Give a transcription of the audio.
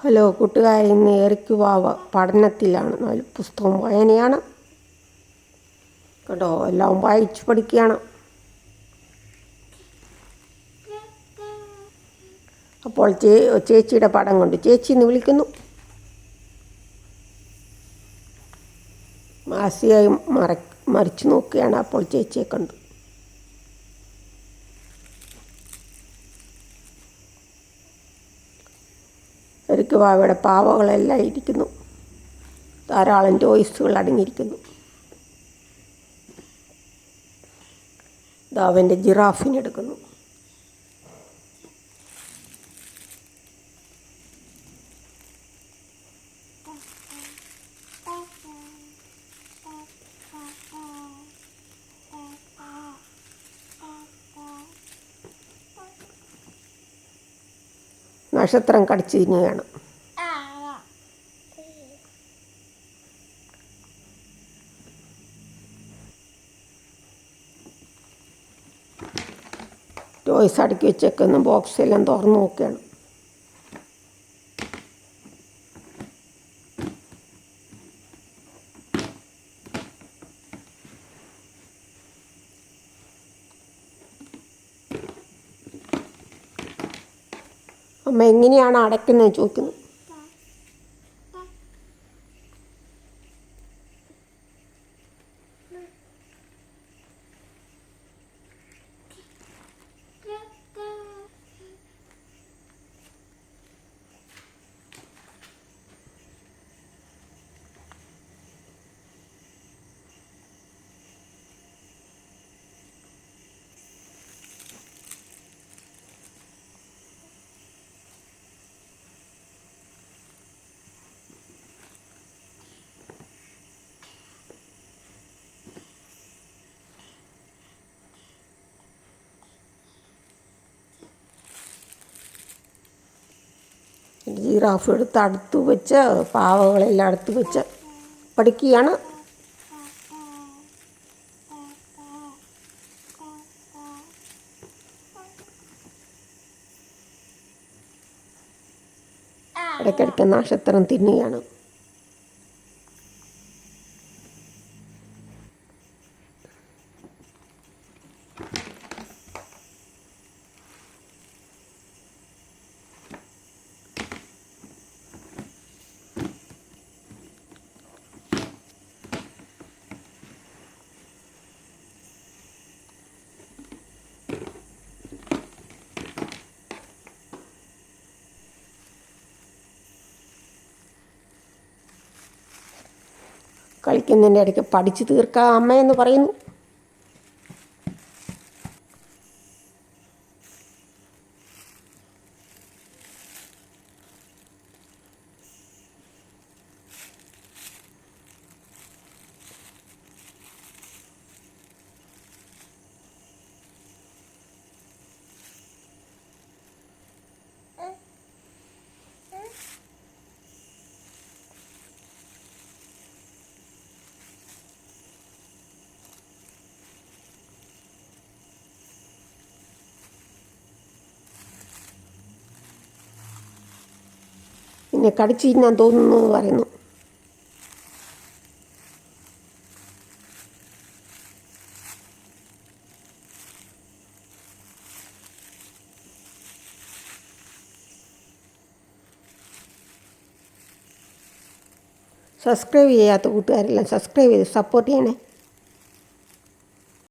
Hello കൂട്ടുകാരെ ഇന്ന് Eric വാവ പഠനത്തിലാണ്. നാല് പുസ്തകം വായനയാണ്. കേട്ടോ എല്ലാം വായിച്ചു പഠിക്കുകയാണ്. അപ്പോൾ ചേ ചേച്ചിയുടെ പടം കൊണ്ട് ചേച്ചി എന്ന് വിളിക്കുന്നു. മാസിയായി മറ മറിച്ചു നോക്കുകയാണ് അപ്പോൾ ചേച്ചിയെ കണ്ടു. എരിക്ക് വാവയുടെ പാവകളെല്ലാം ഇരിക്കുന്നു. ധാരാളം ടോയ്സുകൾ അടങ്ങിയിരിക്കുന്നു. ദാവന്റെ ജിറാഫിനെടുക്കുന്നു നക്ഷത്രം കടിച്ചു തിന്നുകയാണ് ടോയ്സ് അടുക്കി വെച്ചേക്കുന്ന ബോക്സ് എല്ലാം തുറന്നു നോക്കുകയാണ്. അമ്മ എങ്ങനെയാണ് അടയ്ക്കുന്നത് ചോദിക്കുന്നു. ജിറാഫ് എടുത്ത് അടുത്ത് വെച്ച് പാവകളെല്ലാം അടുത്ത് വെച്ച് പഠിക്കുകയാണ് ഇടയ്ക്കിടയ്ക്ക് നക്ഷത്രം തിന്നുകയാണ്. കളിക്കുന്നതിന്റെ ഇടയ്ക്ക് പഠിച്ചു തീർക്കാം അമ്മയെന്ന് പറയുന്നു. പിന്നെ കടിച്ചു തിന്നാൻ തോന്നുന്നു പറയുന്നു. സബ്സ്ക്രൈബ് ചെയ്യാത്ത കൂട്ടുകാരെല്ലാം സബ്സ്ക്രൈബ് ചെയ്ത് സപ്പോർട്ട് ചെയ്യണേ.